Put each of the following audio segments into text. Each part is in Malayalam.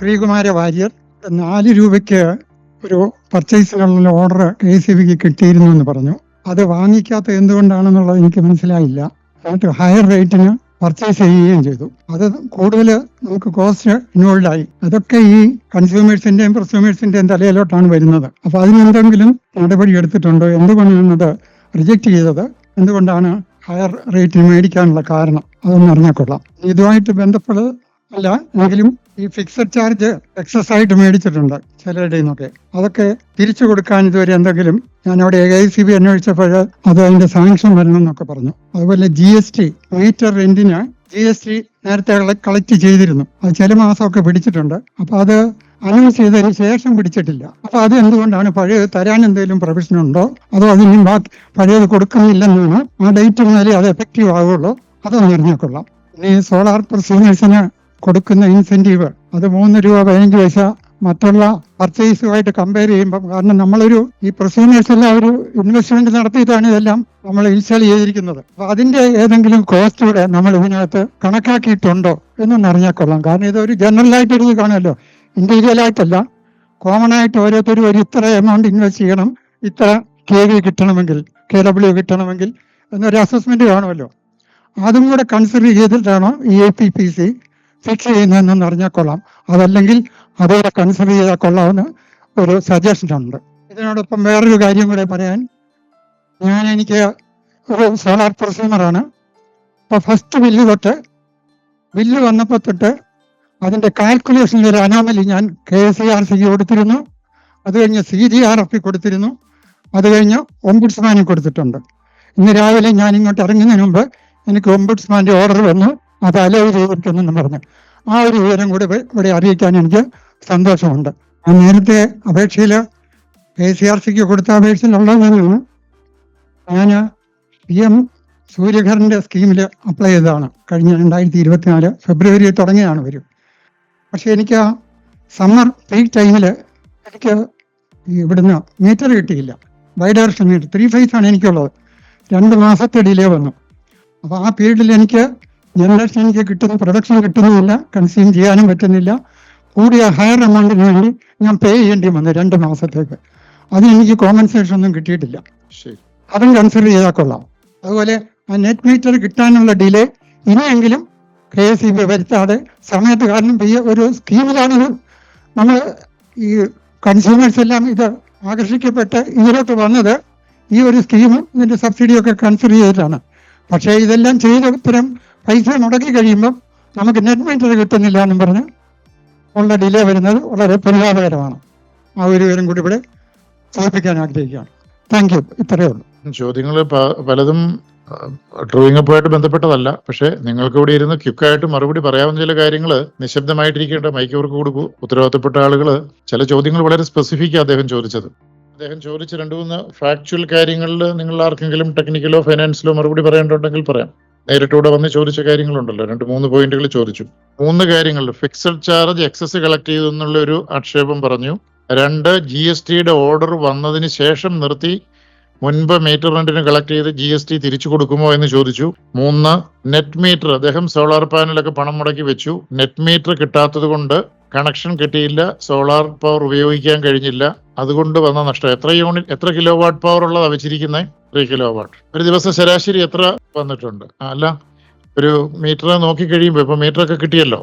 ശ്രീകുമാര വാര്യർ നാല് രൂപയ്ക്ക് ഒരു പർച്ചേസിനുള്ള ഓർഡർ കെ സി ബിക്ക് കിട്ടിയിരുന്നു എന്ന് പറഞ്ഞു. അത് വാങ്ങിക്കാത്ത എന്തുകൊണ്ടാണെന്നുള്ളത് എനിക്ക് മനസ്സിലായില്ല. എന്നിട്ട് ഹയർ റേറ്റിന് പർച്ചേസ് ചെയ്യുകയും ചെയ്തു. അത് കൂടുതൽ നമുക്ക് കോസ്റ്റ് ഇൻവോൾവ് ആയി. അതൊക്കെ ഈ കൺസ്യൂമേഴ്സിന്റെയും പ്രസ്യൂമേഴ്സിന്റെയും തലയിലോട്ടാണ് വരുന്നത്. അപ്പൊ അതിനെന്തെങ്കിലും നടപടി എടുത്തിട്ടുണ്ടോ? എന്തുകൊണ്ടാണ് അത് റിജക്ട് ചെയ്തത്? എന്തുകൊണ്ടാണ് ഹയർ റേറ്റിന് മേടിക്കാനുള്ള കാരണം? അതൊന്നും അറിഞ്ഞാൽ കൊള്ളാം. ഇതുമായിട്ട് ബന്ധപ്പെട്ട് അല്ല എങ്കിലും ഈ ഫിക്സഡ് ചാർജ് എക്സസ് ആയിട്ട് മേടിച്ചിട്ടുണ്ട് ചിലരുടെ നിന്നൊക്കെ അതൊക്കെ തിരിച്ചു കൊടുക്കാൻ ഇതുവരെ എന്തെങ്കിലും ഞാൻ അവിടെ എ ഐ സി ബി അന്വേഷിച്ചപ്പോൾ അത് അതിന്റെ സാങ്ഷൻ വരണം എന്നൊക്കെ പറഞ്ഞു. അതുപോലെ ജി എസ് ടി മീറ്റർ റെന്റിന് ജി എസ് ടി നേരത്തെ കളക്ട് ചെയ്തിരുന്നു. അത് ചില മാസമൊക്കെ പിടിച്ചിട്ടുണ്ട്. അപ്പൊ അത് അനൗൺസ് ചെയ്തതിന് ശേഷം പിടിച്ചിട്ടില്ല. അപ്പൊ അത് എന്തുകൊണ്ടാണ് പഴയത് തരാൻ എന്തെങ്കിലും പ്രൊവിഷൻ ഉണ്ടോ? അതോ അതിന് ബാക്കി പഴയത് കൊടുക്കുന്നില്ലെന്നാണ് ആ ഡേറ്റ് വന്നാലേ അത് എഫക്റ്റീവ് ആവുള്ളൂ? അതൊന്നും അറിഞ്ഞേക്കൊള്ളാം ഇനി സോളാർ പ്രസൂമേഴ്സിന് കൊടുക്കുന്ന ഇൻസെന്റീവ് അത് മൂന്ന് രൂപ പതിനഞ്ച് പൈസ. മറ്റുള്ള പർച്ചേസുമായിട്ട് കമ്പയർ ചെയ്യുമ്പോൾ കാരണം നമ്മളൊരു ഈ പ്രസൂമേഴ്സ് എല്ലാം ഒരു ഇൻവെസ്റ്റ്മെന്റ് നടത്തിയിട്ടാണ് ഇതെല്ലാം നമ്മൾ ഇൻസ്റ്റാൾ ചെയ്തിരിക്കുന്നത്. അപ്പൊ അതിന്റെ ഏതെങ്കിലും കോസ്റ്റ് കൂടെ നമ്മൾ ഇതിനകത്ത് കണക്കാക്കിയിട്ടുണ്ടോ എന്നൊന്ന് അറിഞ്ഞാൽ കൊള്ളാം. കാരണം ഇതൊരു ആയിട്ട് ഒരു കാണുമല്ലോ. ഇൻഡിവിജ്വൽ ആയിട്ടല്ല. കോമൺ ആയിട്ട് ഓരോരുത്തരും ഒരു ഇത്ര എമൗണ്ട് ഇൻവെസ്റ്റ് ചെയ്യണം. ഇത്ര കെ വി കിട്ടണമെങ്കിൽ കെ ഡബ്ല്യു കിട്ടണമെങ്കിൽ എന്നൊരു അസസ്മെന്റ് കാണുമല്ലോ. അതും കൂടെ കൺസിഡർ ചെയ്തിട്ടാണോ ഈ A P P C fix ചെയ്യുന്നതെന്നൊന്ന് അറിഞ്ഞാൽ കൊള്ളാം. അതല്ലെങ്കിൽ അതുവരെ കൺസിഡർ ചെയ്താൽ കൊള്ളാമെന്ന് ഒരു സജഷൻ ഉണ്ട്. ഇതിനോടൊപ്പം വേറൊരു കാര്യം കൂടെ പറയാൻ. ഞാൻ എനിക്ക് ഒരു സോളാർ പ്രൊസ്യൂമറാണ് അപ്പൊ ഫസ്റ്റ് ബില്ല് തൊട്ട് ബില്ല് വന്നപ്പോൾ തൊട്ട് അതിന്റെ കാൽക്കുലേഷനിൽ ഒരു അനോമലി ഞാൻ കെ സി ആർ സിക്ക് കൊടുത്തിരുന്നു. അത് കഴിഞ്ഞ് സി ജി ആർ എഫ് കൊടുത്തിരുന്നു. അത് കഴിഞ്ഞ് ഒംബുഡ്സ്മാനിൽ കൊടുത്തിട്ടുണ്ട്. ഇന്ന് രാവിലെ ഞാൻ ഇങ്ങോട്ട് ഇറങ്ങുന്നതിന് മുമ്പ് എനിക്ക് ഒംബുഡ്സ്മാന്റെ ഓർഡർ വന്നു. അത് അലോ ചെയ്തിട്ടുണ്ടെന്ന് പറഞ്ഞു. ആ ഒരു വിവരം കൂടി ഇവിടെ അറിയിക്കാൻ എനിക്ക് സന്തോഷമുണ്ട്. ഞാൻ നേരത്തെ അപേക്ഷയിൽ കെ സി ആർ സിക്ക് കൊടുത്ത അപേക്ഷയിലുള്ളതാണ്. ഞാൻ പി എം സൂര്യഘറിന്റെ സ്കീമിൽ അപ്ലൈ ചെയ്തതാണ്. കഴിഞ്ഞ രണ്ടായിരത്തി ഇരുപത്തിനാല് ഫെബ്രുവരി തുടങ്ങിയാണ് വരും പക്ഷേ എനിക്ക് ആ സമ്മർ പീക്ക് ടൈമിൽ എനിക്ക് ഇവിടുന്ന് മീറ്റർ കിട്ടിയില്ല. Bi direction meter three phase ആണ് എനിക്കുള്ളത്. രണ്ട് മാസത്തെ ഡിലേ വന്നു. അപ്പോൾ ആ പീരീഡിൽ എനിക്ക് ജനറേഷൻ എനിക്ക് കിട്ടുന്ന പ്രൊഡക്ഷൻ കിട്ടുന്നില്ല കൺസ്യൂം ചെയ്യാനും പറ്റുന്നില്ല. കൂടിയ ഹയർ എമൗണ്ടിന് വേണ്ടി ഞാൻ പേ ചെയ്യേണ്ടി വന്നു രണ്ട് മാസത്തേക്ക്. അതിന് എനിക്ക് കോമ്പൻസേഷൻ ഒന്നും കിട്ടിയിട്ടില്ല. അതും കൺസിഡർ ചെയ്താൽ കൊള്ളാം. അതുപോലെ ആ നെറ്റ് മീറ്റർ കിട്ടാനുള്ള ഡിലേ ഇനിയെങ്കിലും കെ എസ് ഇ ബി വരുത്താതെ സമയത്ത് കാരണം ഒരു സ്കീമിലാണ് നമ്മൾ ഈ കൺസ്യൂമേഴ്സ് എല്ലാം ഇത് ആകർഷിക്കപ്പെട്ട് ഇതിലോട്ട് വന്നത് ഈ ഒരു സ്കീമും ഇതിന്റെ സബ്സിഡിയൊക്കെ കൺസിഡർ ചെയ്തിട്ടാണ്. പക്ഷേ ഇതെല്ലാം ചെയ്ത ഇത്തരം പൈസ മുടക്കി കഴിയുമ്പം നമുക്ക് നെറ്റ് മീറ്റർ കിട്ടുന്നില്ല എന്നും പറഞ്ഞ് ഉള്ള ഡിലേ വരുന്നത് വളരെ പരിഹാരകരമാണ് ആ ഒരു വിവരം കൂടി ഇവിടെ സ്ഥാപിക്കാൻ ആഗ്രഹിക്കുകയാണ്. താങ്ക് യു ഇത്രയേ ഉള്ളൂ. ചോദ്യങ്ങൾ പലതും ഡ്രോയിങ് അപ്പുമായിട്ട് ബന്ധപ്പെട്ടതല്ല. പക്ഷേ നിങ്ങൾക്ക് ഇവിടെ ഇരുന്ന് ക്യുക്കായിട്ട് മറുപടി പറയാവുന്ന ചില കാര്യങ്ങൾ നിശബ്ദമായിട്ടിരിക്കേണ്ട മൈക്ക് അവർക്ക് കൊടുക്കൂ. ഉത്തരവാദിത്തപ്പെട്ട ആളുകൾ ചില ചോദ്യങ്ങൾ വളരെ സ്പെസിഫിക് അദ്ദേഹം ചോദിച്ചത്. അദ്ദേഹം ചോദിച്ച രണ്ടു മൂന്ന് ഫാക്ച്വൽ കാര്യങ്ങളിൽ നിങ്ങൾ ആർക്കെങ്കിലും ടെക്നിക്കലോ ഫൈനാൻസിലോ മറുപടി പറയേണ്ടതുണ്ടെങ്കിൽ പറയാം. നേരിട്ട് ഇവിടെ വന്ന് ചോദിച്ച കാര്യങ്ങളുണ്ടല്ലോ. രണ്ട് മൂന്ന് പോയിന്റുകൾ ചോദിച്ചു. മൂന്ന് കാര്യങ്ങൾ. ഫിക്സഡ് ചാർജ് എക്സസ് കളക്ട് ചെയ്തു എന്നുള്ള ഒരു ആക്ഷേപം പറഞ്ഞു. രണ്ട് ജി എസ് ടിയുടെ ഓർഡർ വന്നതിന് ശേഷം നിർത്തി. മുൻപ് മീറ്റർ റെന്റിന് കളക്ട് ചെയ്ത് ജി എസ് ടി തിരിച്ചു കൊടുക്കുമോ എന്ന് ചോദിച്ചു. മൂന്ന് നെറ്റ് മീറ്റർ അദ്ദേഹം സോളാർ പാനലൊക്കെ പണം മുടക്കി വെച്ചു. നെറ്റ് മീറ്റർ കിട്ടാത്തത് കൊണ്ട് കണക്ഷൻ കിട്ടിയില്ല സോളാർ പവർ ഉപയോഗിക്കാൻ കഴിഞ്ഞില്ല. അതുകൊണ്ട് വന്ന നഷ്ടം. എത്ര യൂണിറ്റ് എത്ര കിലോ വാട്ട് പവർ ഉള്ളതാണ് വെച്ചിരിക്കുന്നത് ത്രീ കിലോ വാട്ട് ഒരു ദിവസം ശരാശരി എത്ര വന്നിട്ടുണ്ട്? അല്ല ഒരു മീറ്റർ നോക്കി കഴിയുമ്പോൾ ഇപ്പൊ മീറ്റർ ഒക്കെ കിട്ടിയല്ലോ.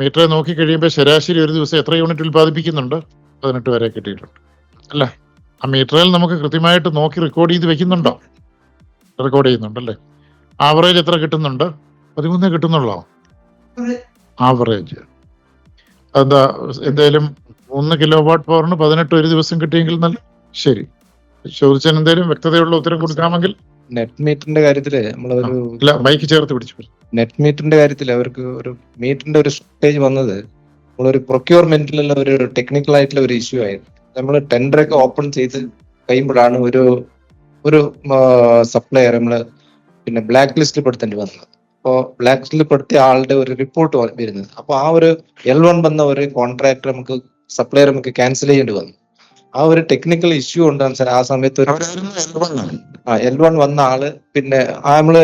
മീറ്റർ നോക്കി കഴിയുമ്പോൾ ശരാശരി ഒരു ദിവസം എത്ര യൂണിറ്റ് ഉൽപ്പാദിപ്പിക്കുന്നുണ്ട്? പതിനെട്ട് വരെ കിട്ടിയിട്ടുണ്ട്. അല്ല? ആ മീറ്ററിൽ നമുക്ക് കൃത്യമായിട്ട് നോക്കി റെക്കോർഡ് ചെയ്ത് വെക്കുന്നുണ്ടോ? റെക്കോർഡ് ചെയ്യുന്നുണ്ടല്ലേ? ആവറേജ് എത്ര കിട്ടുന്നുണ്ട്? പതിമൂന്നേ കിട്ടുന്നുള്ളോ? ആവറേജ് എന്താ എന്തേലും മൂന്ന് കിലോ വാട്ട് പവറിന് പതിനെട്ട് ഒരു ദിവസം കിട്ടിയെങ്കിൽ നല്ല ശരി. ചോദിച്ചാൽ എന്തേലും വ്യക്തതയുള്ള ഉത്തരം കൊടുക്കാമെങ്കിൽ നെറ്റ് മീറ്ററിന്റെ കാര്യത്തിൽ നമ്മളൊരു ഇല്ല മൈക്ക് ചേർത്ത് പിടിച്ചു. നെറ്റ് മീറ്ററിന്റെ കാര്യത്തിൽ അവർക്ക് ഒരു മീറ്ററിന്റെ ഒരു സ്റ്റേജ് വന്നത് നമ്മളൊരു പ്രൊക്യൂർമെന്റിലുള്ള ഒരു ടെക്നിക്കൽ ആയിട്ടുള്ള ഒരു ഇഷ്യൂ ആയിരുന്നു. നമ്മൾ ടെൻഡർ ഒക്കെ ഓപ്പൺ ചെയ്ത് കഴിയുമ്പോഴാണ് ഒരു ഒരു സപ്ലയർ നമ്മൾ പിന്നെ ബ്ലാക്ക് ലിസ്റ്റിൽ പെടുത്തേണ്ടി വന്നത്. അപ്പോൾ ബ്ലാക്ക് ലിസ്റ്റിൽ പെടുത്തിയ ആളുടെ ഒരു റിപ്പോർട്ട് വരുന്നത്. അപ്പോൾ ആ ഒരു എൽ വൺ വന്ന ഒരു കോൺട്രാക്ട് നമുക്ക് സപ്ലയർ നമുക്ക് ക്യാൻസൽ ചെയ്യേണ്ടി വന്നു. ആ ഒരു ടെക്നിക്കൽ ഇഷ്യൂ ഉണ്ടാകും സാർ ആ സമയത്ത് ഒരു ആ എൽ വൺ വന്ന ആൾ പിന്നെ നമ്മൾ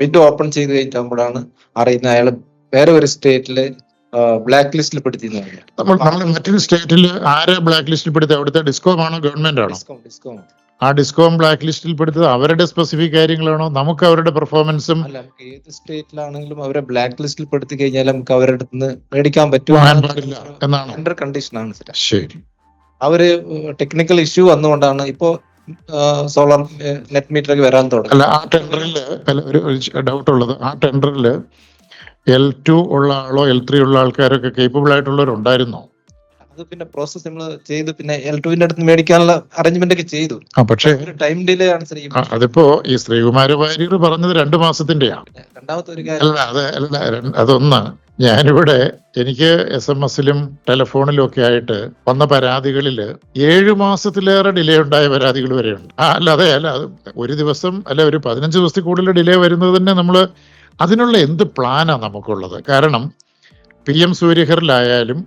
ബിഡ് ഓപ്പൺ ചെയ്ത് കഴിഞ്ഞിട്ടാകുമ്പോഴാണ് അറിയുന്നത് അയാൾ വേറെ ഒരു സ്റ്റേറ്റിൽ ബ്ലാക്ക് ലിസ്റ്റിൽ പെടുത്തി നമ്മൾ നമ്മൾ മറ്റൊരു സ്റ്റേറ്റിൽ ആരെ ബ്ലാക്ക് ലിസ്റ്റിൽ പെടുത്തി അവിടുത്തെ ഡിസ്കോം ആണോ ഗവൺമെന്റ് ആണോ? ഡിസ്കൗണ്ട് ആ ഡിസ്കോം ബ്ലാക്ക് ലിസ്റ്റിൽ പെടുത്തത് അവരുടെ സ്പെസിഫിക് കാര്യങ്ങളാണോ? നമുക്ക് അവരുടെ പെർഫോമൻസും ഏത് സ്റ്റേറ്റിലാണെങ്കിലും അവരെ ബ്ലാക്ക് ലിസ്റ്റിൽ പെടുത്തി കഴിഞ്ഞാൽ നമുക്ക് അവരുടെ നിന്ന് മേടിക്കാൻ എന്നാണ്? അണ്ടർ കണ്ടീഷൻ ശരി. അവർ ടെക്നിക്കൽ ഇഷ്യൂ വന്നുകൊണ്ടാണ് ഇപ്പോ സോളാർ നെറ്റ് മീറ്ററിൽ വരാൻ തുടങ്ങി. അല്ല ആ ടെൻഡറിൽ ഒരു ഡൗട്ട് ഉള്ളത്. ആ ടെൻഡറിൽ എൽ ടു ഉള്ള ആളോ എൽ ത്രീ ഉള്ള ആൾക്കാരൊക്കെ കേപ്പബിൾ ആയിട്ടുള്ളവരുണ്ടായിരുന്നോ? അത് പിന്നെ പ്രോസസ് നമ്മൾ ചെയ്ത്. പിന്നെ എൽ ടുവിന്റെ അടുത്ത് മേടിക്കാനുള്ള അറേഞ്ച്മെന്റ് ഒക്കെ ചെയ്തു. പക്ഷേ ടൈം ഡിലേ ആണ് സാർ അതിപ്പോ ഈ ശ്രീകുമാര വാര്യർ പറഞ്ഞത് രണ്ടു മാസത്തിന്റെയാ. രണ്ടാമത്തെ ഒരു കാര്യം. അല്ല അത് അല്ല അതൊന്ന്. ഞാനിവിടെ എനിക്ക് എസ് എം എസിലും ടെലിഫോണിലും ഒക്കെ ആയിട്ട് വന്ന പരാതികളിൽ ഏഴു മാസത്തിലേറെ ഡിലേ ഉണ്ടായ പരാതികൾ വരെയുണ്ട്. ആ അല്ല അതെ അല്ല ഒരു ദിവസം അല്ല ഒരു പതിനഞ്ച് ദിവസത്തിൽ കൂടുതൽ ഡിലേ വരുന്നത് തന്നെ നമ്മൾ അതിനുള്ള എന്ത് പ്ലാനാണ് നമുക്കുള്ളത്? കാരണം പി എം സൂര്യഹറിലായാലും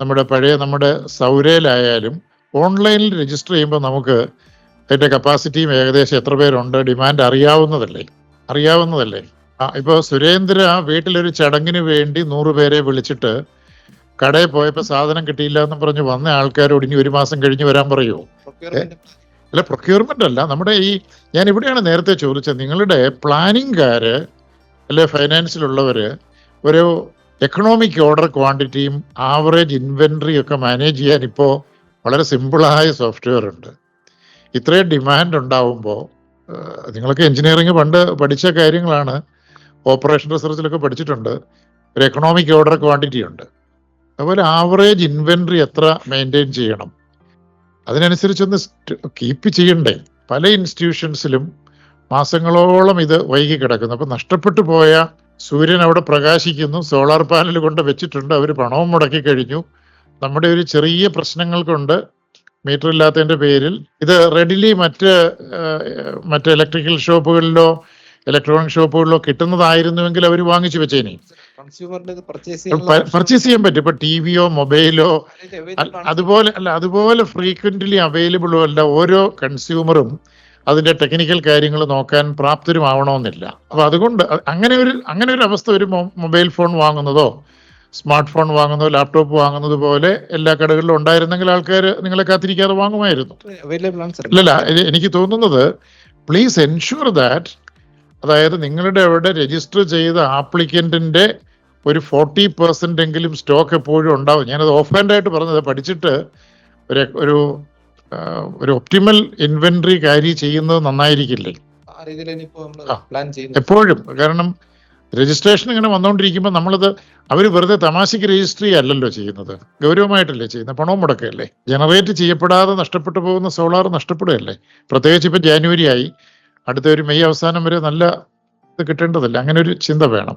നമ്മുടെ പഴയ നമ്മുടെ സൗരയിലായാലും ഓൺലൈനിൽ രജിസ്റ്റർ ചെയ്യുമ്പോൾ നമുക്ക് അതിന്റെ കപ്പാസിറ്റിയും ഏകദേശം എത്ര പേരുണ്ട് ഡിമാൻഡ് അറിയാവുന്നതല്ലേ? അറിയാവുന്നതല്ലേ? ആ ഇപ്പോൾ സുരേന്ദ്ര വീട്ടിലൊരു ചടങ്ങിന് വേണ്ടി നൂറ് പേരെ വിളിച്ചിട്ട് കടയിൽ പോയപ്പോൾ സാധനം കിട്ടിയില്ല എന്ന് പറഞ്ഞ് വന്ന ആൾക്കാരോട് ഇനി ഒരു മാസം കഴിഞ്ഞ് വരാൻ പറയുമോ അല്ല പ്രൊക്യൂർമെന്റ് അല്ല. നമ്മുടെ ഈ ഞാൻ ഇവിടെയാണ് നേരത്തെ ചോദിച്ചത് നിങ്ങളുടെ പ്ലാനിങ്കാര് അല്ലെ ഫൈനാൻസിലുള്ളവർ ഒരു എക്കണോമിക് ഓർഡർ ക്വാണ്ടിറ്റിയും ആവറേജ് ഇൻവെൻട്രിയും ഒക്കെ മാനേജ് ചെയ്യാൻ ഇപ്പോൾ വളരെ സിമ്പിളായ സോഫ്റ്റ്വെയർ ഉണ്ട്. ഇത്രയും ഡിമാൻഡ് ഉണ്ടാവുമ്പോൾ നിങ്ങൾക്ക് എഞ്ചിനീയറിംഗ് പണ്ട് പഠിച്ച കാര്യങ്ങളാണ്. ഓപ്പറേഷൻ റിസർച്ചിലൊക്കെ പഠിച്ചിട്ടുണ്ട്. ഒരു എക്കണോമിക് ഓർഡർ ക്വാണ്ടിറ്റി ഉണ്ട്. അതുപോലെ ആവറേജ് ഇൻവെൻട്രി എത്ര മെയിന്റെയിൻ ചെയ്യണം? അതിനനുസരിച്ചൊന്ന് കീപ്പ് ചെയ്യണ്ടേ? പല ഇൻസ്റ്റിറ്റ്യൂഷൻസിലും മാസങ്ങളോളം ഇത് വൈകി കിടക്കുന്നു. അപ്പൊ നഷ്ടപ്പെട്ടു പോയ സൂര്യൻ അവിടെ പ്രകാശിക്കുന്നു. സോളാർ പാനൽ കൊണ്ട് വെച്ചിട്ടുണ്ട്. അവർ പണവും മുടക്കി കഴിഞ്ഞു. നമ്മുടെ ഒരു ചെറിയ പ്രശ്നങ്ങൾ കൊണ്ട് മീറ്റർ ഇല്ലാത്തതിന്റെ പേരിൽ. ഇത് റെഡിലി മറ്റ് മറ്റ് ഇലക്ട്രിക്കൽ ഷോപ്പുകളിലോ ഇലക്ട്രോണിക് ഷോപ്പുകളിലോ കിട്ടുന്നതായിരുന്നുവെങ്കിൽ അവർ വാങ്ങിച്ചു വെച്ചേനെ. പർച്ചേസ് ചെയ്യാൻ പറ്റും. ഇപ്പൊ ടി വിയോ മൊബൈലോ അതുപോലെ അല്ല അതുപോലെ ഫ്രീക്വന്റ്ലി അവൈലബിളോ അല്ല. ഓരോ കൺസ്യൂമറും അതിന്റെ ടെക്നിക്കൽ കാര്യങ്ങൾ നോക്കാൻ പ്രാപ്തരുമാവണമെന്നില്ല. അപ്പൊ അതുകൊണ്ട് അങ്ങനെ ഒരു അങ്ങനെ ഒരു അവസ്ഥ ഒരു മൊബൈൽ ഫോൺ വാങ്ങുന്നതോ സ്മാർട്ട് ഫോൺ വാങ്ങുന്നതോ ലാപ്ടോപ്പ് വാങ്ങുന്നത് പോലെ എല്ലാ കടകളിലും ഉണ്ടായിരുന്നെങ്കിൽ ആൾക്കാർ നിങ്ങളെ കാത്തിരിക്കാതെ വാങ്ങുമായിരുന്നു. അല്ലല്ല എനിക്ക് തോന്നുന്നത് പ്ലീസ് എൻഷുർ ദാറ്റ് അതായത് നിങ്ങളുടെ അവിടെ രജിസ്റ്റർ ചെയ്ത ആപ്ലിക്കന്റിന്റെ ഒരു ഫോർട്ടി പെർസെന്റ് എങ്കിലും സ്റ്റോക്ക് എപ്പോഴും ഉണ്ടാവും. ഞാനത് ഓഫ് ഹാൻഡ് ആയിട്ട് പറഞ്ഞത്. പഠിച്ചിട്ട് ഒരു ഒരു ഒരു ഒപ്റ്റിമൽ ഇൻവെന്ററി കാരി ചെയ്യുന്നത് നന്നായിരിക്കില്ലേ? എപ്പോഴും. കാരണം രജിസ്ട്രേഷൻ ഇങ്ങനെ വന്നുകൊണ്ടിരിക്കുമ്പോൾ നമ്മളത് അവർ വെറുതെ തമാശയ്ക്ക് രജിസ്റ്റർ അല്ലല്ലോ ചെയ്യുന്നത്. ഗൗരവമായിട്ടല്ലേ ചെയ്യുന്നത്? പണവും മുടക്കല്ലേ ജനറേറ്റ് ചെയ്യപ്പെടാതെ നഷ്ടപ്പെട്ടു പോകുന്ന സോളാർ നഷ്ടപ്പെടുകയല്ലേ? പ്രത്യേകിച്ച് ഇപ്പം ജാനുവരി ആയി അടുത്ത ഒരു മെയ് അവസാനം വരെ നല്ല ഇത് കിട്ടേണ്ടതല്ലേ? അങ്ങനെ ഒരു ചിന്ത വേണം.